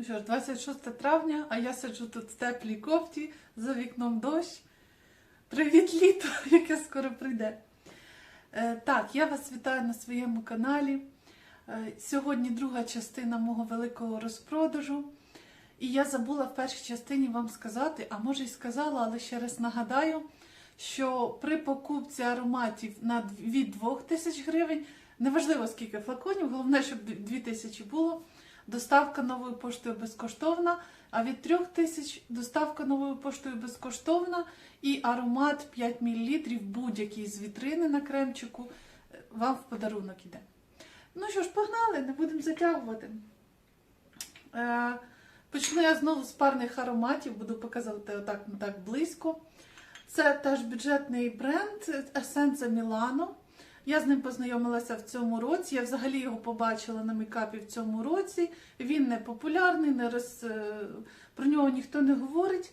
Ну що ж, 26 травня, а я сиджу тут в теплій кофті, за вікном дощ. Привіт, літо, яке скоро прийде. Е, так, я вас вітаю на своєму каналі. Е, сьогодні друга частина мого великого розпродажу. І я забула в першій частині вам сказати, а може й сказала, але ще раз нагадаю, що при покупці ароматів на від 2000 гривень, неважливо скільки флаконів, головне, щоб 2000 було. Доставка новою поштою безкоштовна, а від 3000 доставка новою поштою безкоштовна і аромат 5 мл будь-який з вітрини на кремчику е, вам в подарунок іде. Ну що ж, погнали, не будемо затягувати. Е, почну я знову з парних ароматів, буду показувати отак, так близько. Це теж бюджетний бренд Essenza Milano. Я з ним познайомилася в цьому році. Я взагалі його побачила на мейкапі в цьому році. Він не популярний, не роз... е, про нього ніхто не говорить.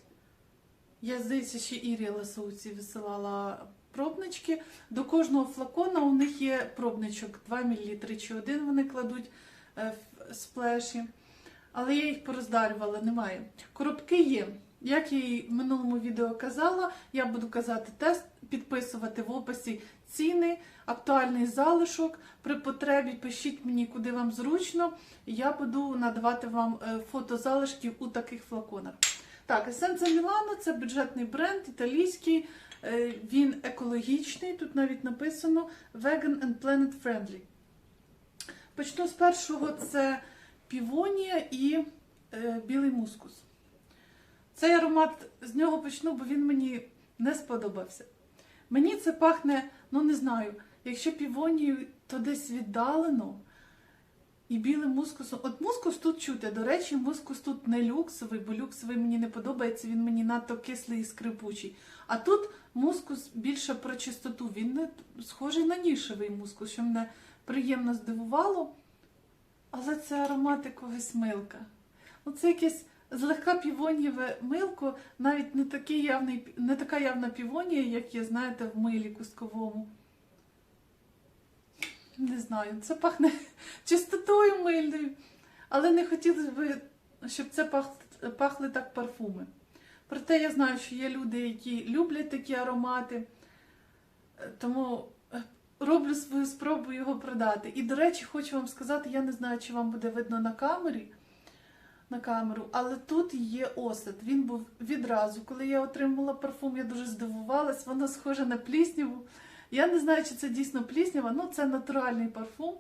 Я, здається, ще Ірі Ласоуці висилала пробнички. До кожного флакона у них є пробничок 2 мл чи один вони кладуть е, в сплеші. Але я їх пороздарювала, немає. Коробки є. Як я і в минулому відео казала, я буду казати тест, підписувати в описі ціни, актуальний залишок. При потребі пишіть мені, куди вам зручно. Я буду надавати вам е, фото залишків у таких флаконах. Так, Essenza Milano це бюджетний бренд, італійський. Е, Він екологічний, тут навіть написано Vegan and Planet Friendly. Почну з першого: це півонія і е, білий мускус. Цей аромат з нього почну, бо він мені не сподобався. Мені це пахне, ну не знаю, якщо півонію, то десь віддалено. І білим мускусом. От мускус тут чути. До речі, мускус тут не люксовий, бо люксовий мені не подобається, він мені надто кислий і скрипучий. А тут мускус більше про чистоту. Він не схожий на нішевий мускус, що мене приємно здивувало. Але це аромат якогось милка. Ну, це якесь злегка півонієве милко, навіть не, такий явний, не така явна півонія, як є, знаєте, в милі кустковому. Не знаю, це пахне чистотою мильною. Але не хотілося б, щоб це пах, пахли так парфуми. Проте я знаю, що є люди, які люблять такі аромати, тому е, роблю свою спробу його продати. І, до речі, хочу вам сказати, я не знаю, чи вам буде видно на камері, на камеру, але тут є осад. Він був відразу. Коли я отримала парфум, я дуже здивувалась, воно схоже на плісняву. Я не знаю, чи це дійсно пліснява, ну це натуральний парфум.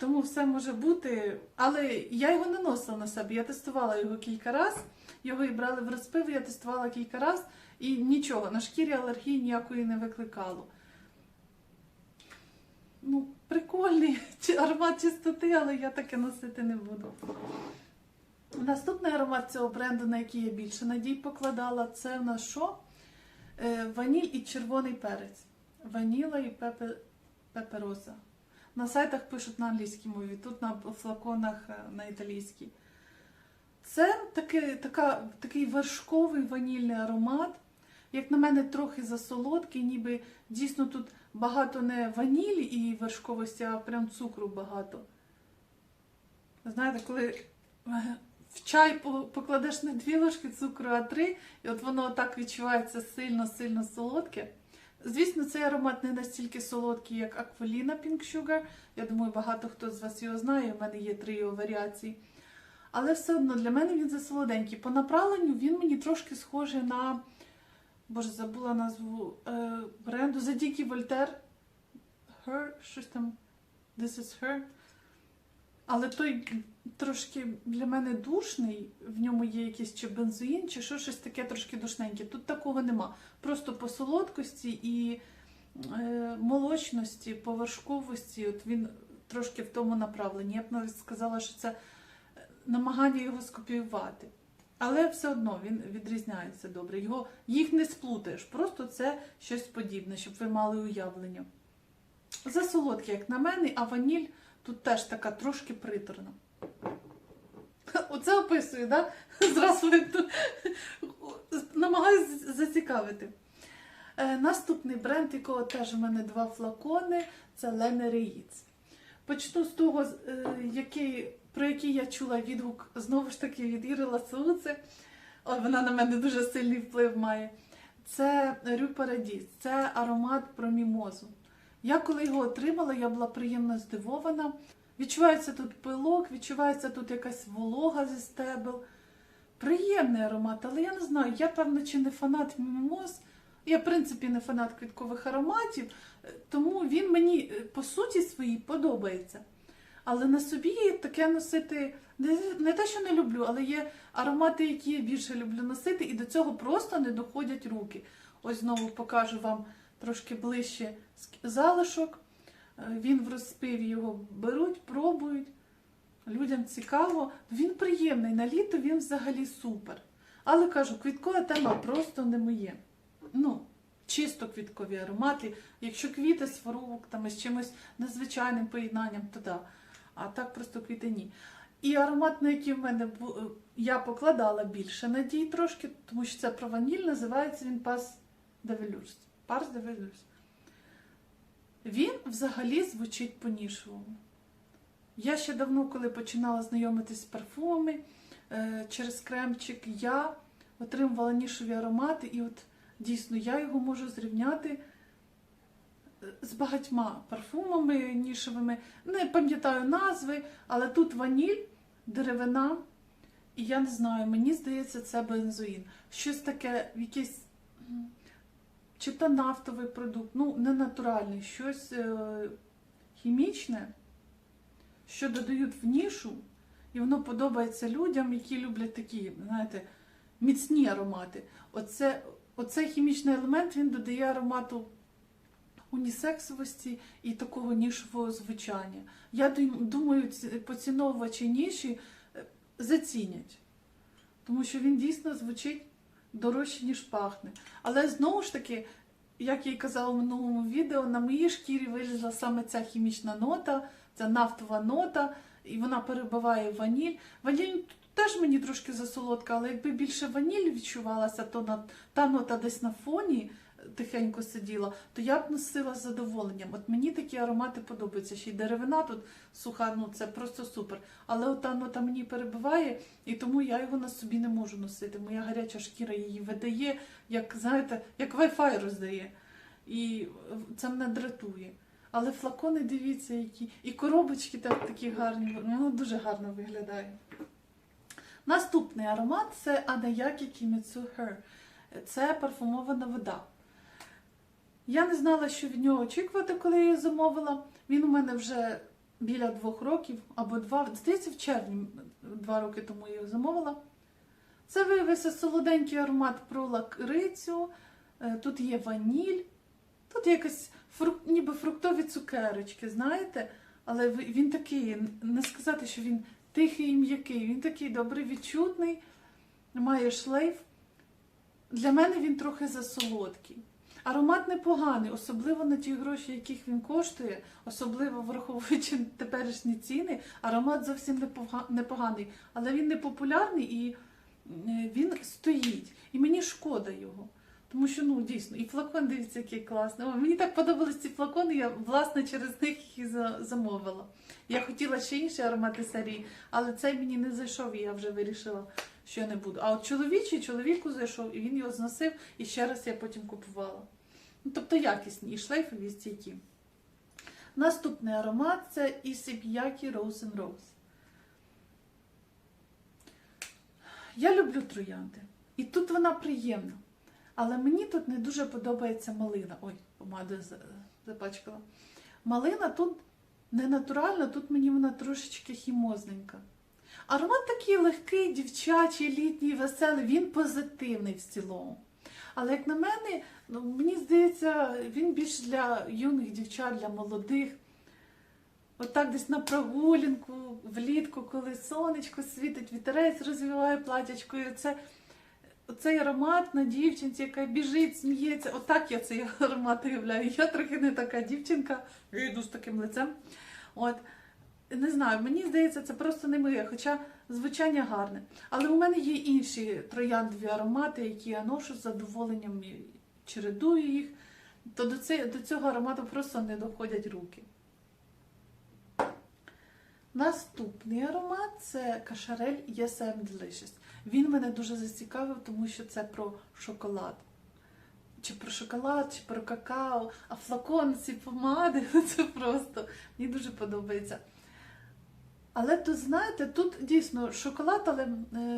Тому все може бути. Але я його не носила на себе. Я тестувала його кілька разів. Його і брали в розпив, я тестувала кілька разів і нічого, на шкірі алергії ніякої не викликало. Ну, прикольний аромат чистоти, але я таке носити не буду. Наступний аромат цього бренду, на який я більше надій покладала, це в що? Е, Ваніль і червоний перець. Ваніла і пепе, пепероза. На сайтах пишуть на англійській мові, тут на флаконах е, на італійській. Це такий, така, такий вершковий ванільний аромат. Як на мене, трохи засолодкий, ніби дійсно тут багато не ванілі і вершковості, а прям цукру багато. Знаєте, коли в чай покладеш не дві ложки цукру, а три, і от воно так відчувається сильно-сильно солодке. Звісно, цей аромат не настільки солодкий, як Aquafina Pink Sugar. Я думаю, багато хто з вас його знає. У мене є три його варіації. Але все одно для мене він засолоденький. По направленню він мені трошки схожий на. Боже, забула назву е, бренду за Дікі Вольтер. Her, щось там. This is her. Але той трошки для мене душний, в ньому є якийсь чи бензоїн, чи що, щось таке трошки душненьке. Тут такого нема. Просто по солодкості і е, молочності, по вершковості, от він трошки в тому направленні. Я б навіть сказала, що це намагання його скопіювати. Але все одно він відрізняється добре. Його, їх не сплутаєш, просто це щось подібне, щоб ви мали уявлення. Засолодкий, як на мене, а ваніль тут теж така трошки приторна. Оце описую, да? Зразу намагаюся зацікавити. Е, наступний бренд, якого теж у мене два флакони, це Lene Reitz. Почну з того, е, який про який я чула відгук знову ж таки від Іри Ласуци. Вона на мене дуже сильний вплив має. Це Рю Парадіс, це аромат про мімозу. Я коли його отримала, я була приємно здивована. Відчувається тут пилок, відчувається тут якась волога зі стебел. Приємний аромат, але я не знаю, я певно чи не фанат мімоз. Я, в принципі, не фанат квіткових ароматів, е, тому він мені е, по суті своїй подобається. Але на собі таке носити не, те, що не люблю, але є аромати, які я більше люблю носити, і до цього просто не доходять руки. Ось знову покажу вам трошки ближче залишок. Е, Він в розпиві його беруть, пробують. Людям цікаво. Він приємний. На літо він взагалі супер. Але кажу, квіткова тема просто не моє. Ну, чисто квіткові аромати. Якщо квіти з фруктами, з чимось незвичайним поєднанням, то да. А так просто квіти ні. І аромат, на який в мене е, я покладала більше надій трошки, тому що це про ваніль, називається він Пас де Велюрс. Парс де Велюрс. Він взагалі звучить по-нішовому. Я ще давно, коли починала знайомитись з парфумами е, через кремчик, я отримувала нішові аромати, і от дійсно я його можу зрівняти з багатьма парфумами нішевими. Не пам'ятаю назви, але тут ваніль, деревина, і я не знаю, мені здається, це бензоїн. Щось таке, якесь. м, Чи то нафтовий продукт, ну, не натуральний, щось е, хімічне що додають в нішу, і воно подобається людям, які люблять такі, знаєте, міцні аромати. Оце, оцей хімічний елемент він додає аромату унісексовості і такого нішового звучання. Я думаю, ці- поціновувачі ніші е, зацінять, тому що він дійсно звучить дорожче, ніж пахне. Але знову ж таки, як я й казала в минулому відео, на моїй шкірі вилізла саме ця хімічна нота, ця нафтова нота, і вона перебиває ваніль. Ваніль теж мені трошки засолодка, але якби більше ваніль відчувалася, то на, та нота десь на фоні тихенько сиділа, то я б носила з задоволенням. От мені такі аромати подобаються. Ще й деревина тут суха, ну це просто супер. Але ота нота мені перебиває, і тому я його на собі не можу носити. Моя гаряча шкіра її видає, як знаєте, як Wi-Fi роздає. І це мене дратує. Але флакони, дивіться, які. І коробочки так, такі гарні, воно дуже гарно виглядає. Наступний аромат це Адаякі Kimitsu Her. Це парфумована вода. Я не знала, що від нього очікувати, коли я її замовила. Він у мене вже біля двох років або два, здається, в червні два роки тому я його замовила. Це виявився солоденький аромат про лакрицю. Е, Тут є ваніль, тут якась фрук... ніби фруктові цукерочки, знаєте? Але він такий, не сказати, що він тихий і м'який, він такий добре відчутний, має шлейф. Для мене він трохи засолодкий. Аромат непоганий, особливо на ті гроші, яких він коштує, особливо враховуючи теперішні ціни. Аромат зовсім непога- непоганий, але він не популярний і е, він стоїть. І мені шкода його. Тому що ну дійсно, і флакон дивіться, який класний. О, мені так подобались ці флакони, я власне через них їх і замовила. Я хотіла ще інші аромати серії, але цей мені не зайшов, і я вже вирішила, що я не буду. А от чоловічий чоловіку зайшов, і він його зносив, і ще раз я потім купувала. Ну, тобто якісні і шлейфові і стійкі. Наступний аромат це Ісіб'які Rose and Rose. Я люблю троянди. І тут вона приємна. Але мені тут не дуже подобається малина. Ой, помада запачкала. Малина тут не натуральна, тут мені вона трошечки хімозненька. Аромат такий легкий, дівчачий, літній, веселий, він позитивний в цілому. Але як на мене, ну, мені здається, він більш для юних дівчат, для молодих. Отак десь на прогулянку, влітку, коли сонечко світить, вітерець розвиває платячко, і це, цей аромат на дівчинці, яка біжить, сміється. Отак я цей аромат уявляю. Я трохи не така дівчинка, я йду з таким лицем. От. Не знаю, мені здається, це просто не моє, хоча звучання гарне. Але у мене є інші трояндові аромати, які я ношу з задоволенням чередую їх, то до, до цього аромату просто не доходять руки. Наступний аромат це кашарель Yes I'm Delicious. Він мене дуже зацікавив, тому що це про шоколад. Чи про шоколад, чи про какао, а флакон ці помади це просто мені дуже подобається. Але тут, знаєте, тут дійсно шоколад, але е,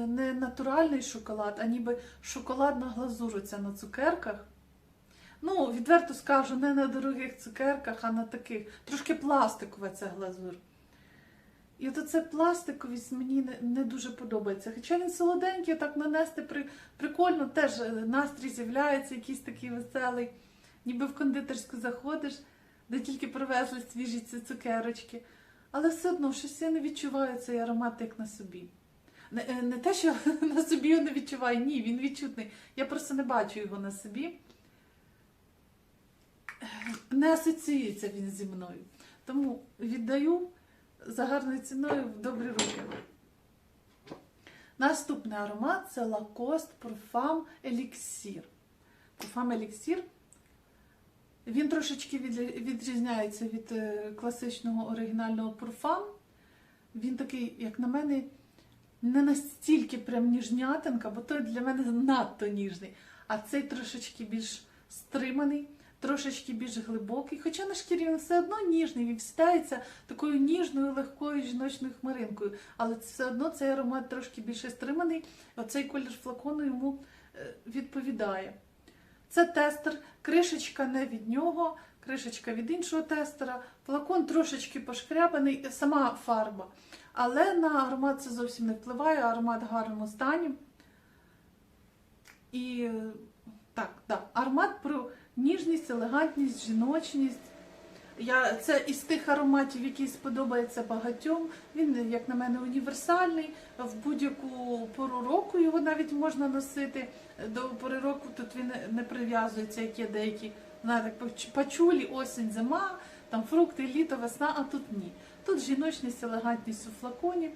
не натуральний шоколад, а ніби шоколадна глазуриця на цукерках. Ну, відверто скажу, не на дорогих цукерках, а на таких. Трошки пластикова ця глазур. І от оце пластиковість мені не, не дуже подобається. Хоча він солоденький, так нанести при, прикольно, теж е, настрій з'являється, якийсь такий веселий. Ніби в кондитерську заходиш, де тільки привезли свіжі ці цукерочки. Але все одно щось я не відчуваю цей аромат як на собі. Не, е, не те, що на собі я не відчуваю, ні, він відчутний. Я просто не бачу його на собі. Не асоціюється він зі мною. Тому віддаю за гарною ціною в добрі руки. Наступний аромат це Lacoste Parfum Elixir. Parfum Elixir. Він трошечки відрізняється від е, класичного оригінального парфам. Він такий, як на мене, не настільки прям ніжнятинка, бо той для мене надто ніжний. А цей трошечки більш стриманий, трошечки більш глибокий. Хоча на шкірі він все одно ніжний, він встається такою ніжною, легкою жіночною хмаринкою. Але все одно цей аромат трошки більше стриманий. Оцей колір флакону йому е, відповідає. Це тестер, кришечка не від нього, кришечка від іншого тестера, флакон трошечки пошкрябаний, сама фарба. Але на аромат це зовсім не впливає, аромат в гарному стані. І так, да, аромат про ніжність, елегантність, жіночність. Я, це із тих ароматів, які сподобаються багатьом. Він, як на мене, універсальний. В будь-яку пору року його навіть можна носити. До пори року тут він не прив'язується, як є деякі знаєте, пачулі, осінь, зима, там фрукти, літо, весна, а тут ні. Тут жіночність, елегантність у флаконі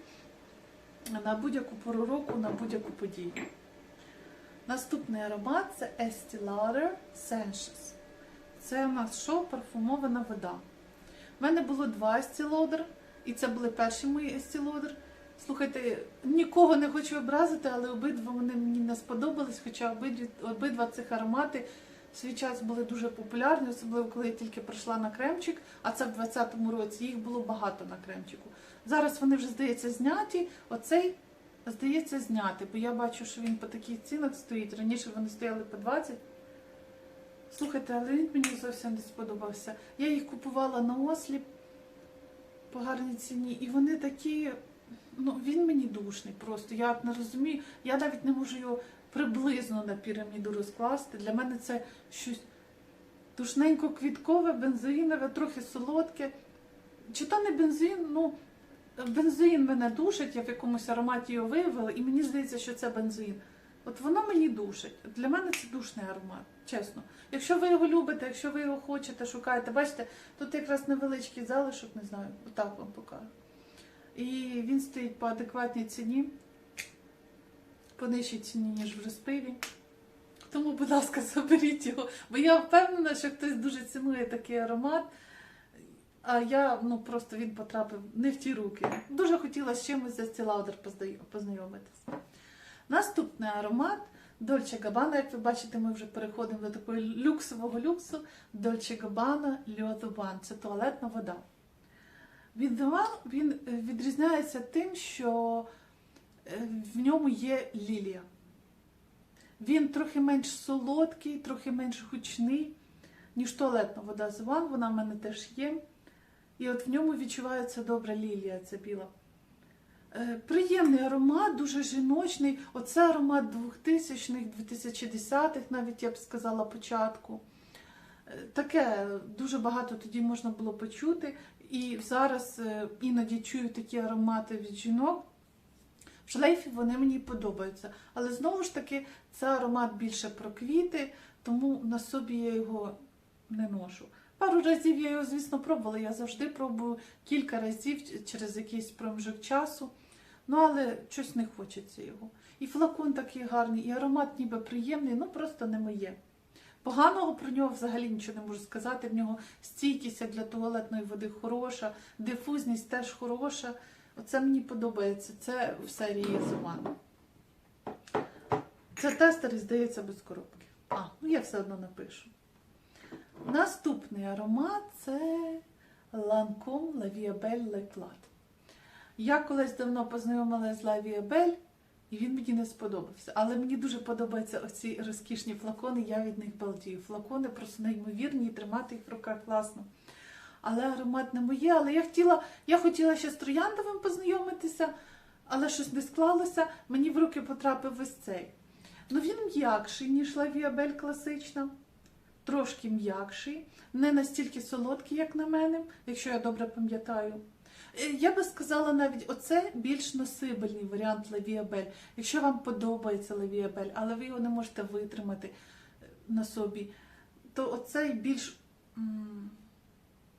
на будь-яку пору року, на будь-яку подію. Наступний аромат це Estee Lauder Sensuous. Це у нас що? Парфумована вода. У мене було два Lauder, і це були перші мої Estee Слухайте, нікого не хочу образити, але обидва вони мені не сподобались, хоча обидві, обидва цих аромати в свій час були дуже популярні, особливо коли я тільки прийшла на кремчик, а це в 2020 році їх було багато на кремчику. Зараз вони вже, здається, зняті. Оцей, здається, зняти, бо я бачу, що він по таких цінах стоїть. Раніше вони стояли по 20. Слухайте, але він мені зовсім не сподобався. Я їх купувала на осліп по гарній ціні, і вони такі. Ну, він мені душний просто. Я не розумію. Я навіть не можу його приблизно на піраміду розкласти. Для мене це щось душненько-квіткове, бензоїнове, трохи солодке. Чи то не бензин, ну бензин мене душить, я в якомусь ароматі його виявила, і мені здається, що це бензин. От воно мені душить. Для мене це душний аромат, чесно. Якщо ви його любите, якщо ви його хочете, шукаєте, бачите, тут якраз невеличкий залишок, не знаю, отак вам покажу. І він стоїть по адекватній ціні, по нижчій ціні, ніж в розпиві. Тому, будь ласка, заберіть його. Бо я впевнена, що хтось дуже цінує такий аромат. А я ну просто він потрапив не в ті руки. Дуже хотіла з чимось за Lauder поздай- познайомитися. Наступний аромат Dolce Gabbana. Як ви бачите, ми вже переходимо до такого люксового люксу. Gabbana L'Eau de Це туалетна вода. Від він е, відрізняється тим, що е, в ньому є лілія. Він трохи менш солодкий, трохи менш гучний, ніж туалетна вода з One. Вона в мене теж є. І от в ньому відчувається добра лілія, ця біла. Е, Приємний аромат, дуже жіночний. Оце аромат 2000-х, 2010-х, навіть я б сказала, початку. Е, Таке дуже багато тоді можна було почути. І зараз е, іноді чую такі аромати від жінок. В шлейфі вони мені подобаються. Але знову ж таки, це аромат більше про квіти, тому на собі я його не ношу. Пару разів я його, звісно, пробувала. Я завжди пробую кілька разів через якийсь проміжок часу. Ну, але щось не хочеться його. І флакон такий гарний, і аромат ніби приємний, ну просто не моє. Поганого про нього взагалі нічого не можу сказати. В нього стійкість для туалетної води хороша, дифузність теж хороша. Оце мені подобається. Це в серії Зуман. Це тестер, і, здається, без коробки. А, ну я все одно напишу. Наступний аромат це Lancome La Vie Belle Le Plat. Я колись давно познайомилася з La Vie і він мені не сподобався. Але мені дуже подобаються оці розкішні флакони, я від них балдію. Флакони просто неймовірні, і тримати їх в руках класно. Але аромат не моє. Але я хотіла, я хотіла ще з трояндовим познайомитися, але щось не склалося. Мені в руки потрапив ось цей. Ну він м'якший, ніж Vie класична. Трошки м'якший, не настільки солодкий, як на мене, якщо я добре пам'ятаю. Е, Я би сказала навіть оце більш носибельний варіант Лавіабель. Якщо вам подобається Лавіабель, але ви його не можете витримати е, на собі, то оцей більш,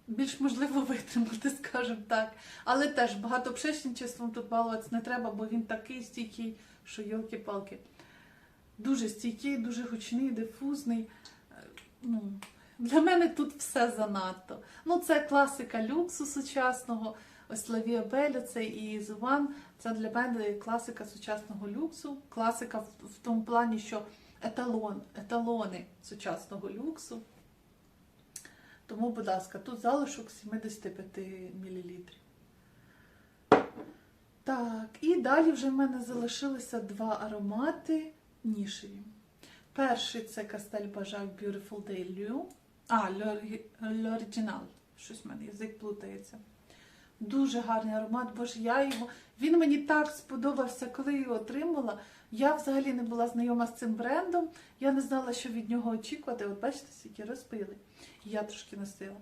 більш можливо витримати, скажімо так. Але теж багатопшечничеством тут балуватися не треба, бо він такий стійкий, що йолки-палки. Дуже стійкий, дуже гучний, дифузний. Е, Ну, для мене тут все занадто. Ну, це класика люксу сучасного. Ось Лавія Беля, це і Зуван. Це для мене класика сучасного люксу. Класика в, тому плані, що еталон, еталони сучасного люксу. Тому, будь ласка, тут залишок 75 мл. Так, і далі вже в мене залишилися два аромати нішеві. Перший це Кастель Бажак Beautiful Day Liu. А, l'Original. Щось в мене язик плутається. Дуже гарний аромат, боже, я його. Він мені так сподобався, коли його отримала. Я взагалі не була знайома з цим брендом. Я не знала, що від нього очікувати. От бачите, скільки розпили. Я трошки носила.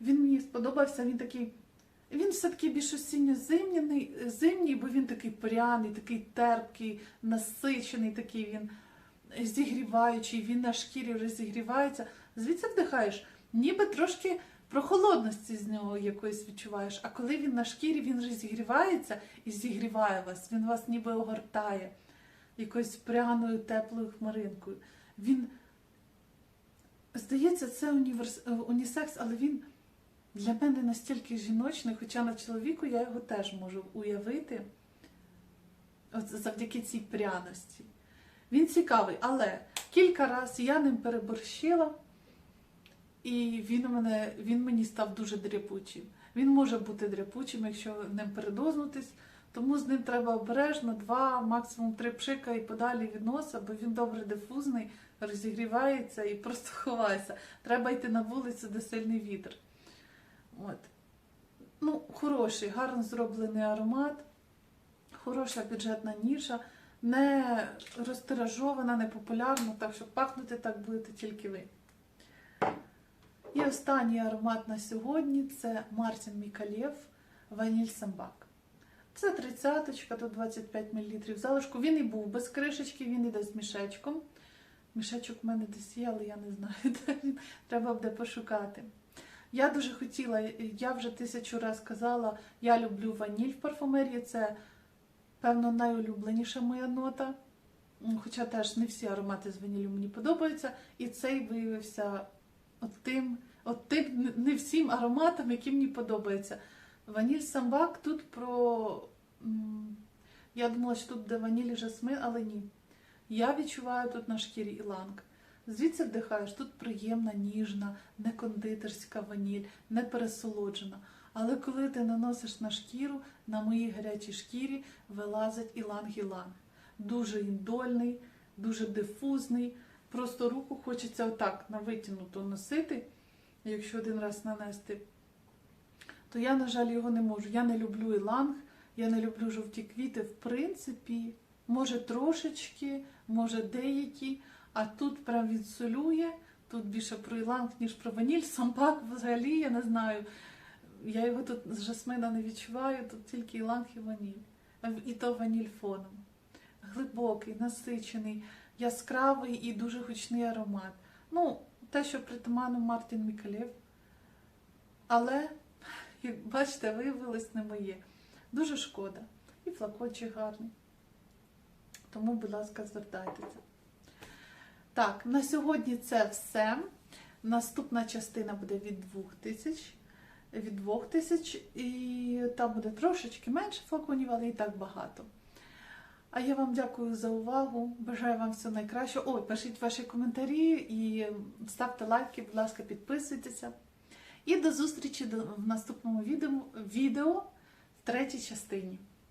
Він мені сподобався, він такий. Він все-таки більш осінньо-зимній, зимній, бо він такий пряний, такий терпкий, насичений, такий він зігріваючий, він на шкірі розігрівається. Звідси вдихаєш, ніби трошки прохолодності з нього якоїсь відчуваєш. А коли він на шкірі, він розігрівається і зігріває вас. Він вас ніби огортає якоюсь пряною, теплою хмаринкою. Він, здається, це універс... е, унісекс, але він для мене настільки жіночний, хоча на чоловіку я його теж можу уявити от завдяки цій пряності. Він цікавий, але кілька разів я ним переборщила, і він, мене, він мені став дуже дряпучим. Він може бути дряпучим, якщо ним передознутись, тому з ним треба обережно, два, максимум три пшика і подалі від носа, бо він добре дифузний, розігрівається і просто ховається. Треба йти на вулицю, де сильний вітер. От. Ну, хороший, гарно зроблений аромат, хороша бюджетна ніша не розтиражована, не популярна, так що пахнути так будете тільки ви. І останній аромат на сьогодні це Мартін Мікалєв Ваніль Самбак. Це 30 тут 25 мл залишку. Він і був без кришечки, він іде з мішечком. Мішечок в мене десь є, але я не знаю, де. Треба буде пошукати. Я дуже хотіла, я вже тисячу разів казала, я люблю ваніль в парфумерії. Це Певно, найулюбленіша моя нота. Хоча теж не всі аромати з ваніллю мені подобаються. І цей виявився от тим, от тим не- всім ароматом, які мені подобаються. Ваніль самбак тут про. Я думала, що тут буде ваніль і жасмин, але ні. Я відчуваю тут на шкірі іланг. Звідси вдихаєш, тут приємна, ніжна, не кондитерська ваніль, не пересолоджена. Але коли ти наносиш на шкіру, на моїй гарячій шкірі вилазить іланг-іланг. Дуже індольний, дуже дифузний. Просто руку хочеться отак на витягнуто носити, якщо один раз нанести. То я, на жаль, його не можу. Я не люблю іланг, я не люблю жовті квіти. В принципі, може трошечки, може деякі, а тут прям відсолює. Тут більше про іланг, ніж про ваніль. Сампак взагалі я не знаю. Я його тут з жасмина не відчуваю, тут тільки іланг і ваніль. І то ваніль фоном. Глибокий, насичений, яскравий і дуже гучний аромат. Ну, те, що притаманно Мартін Мікалєв. Але, як бачите, виявилось не моє. Дуже шкода. І флакончик гарний. Тому, будь ласка, звертайтеся. Так, на сьогодні це все. Наступна частина буде від 2000. Від 2000 і там буде трошечки менше флаконів, але і так багато. А я вам дякую за увагу. Бажаю вам всього найкращого. Ой, пишіть ваші коментарі і ставте лайки, будь ласка, підписуйтеся. І до зустрічі в наступному відео в третій частині.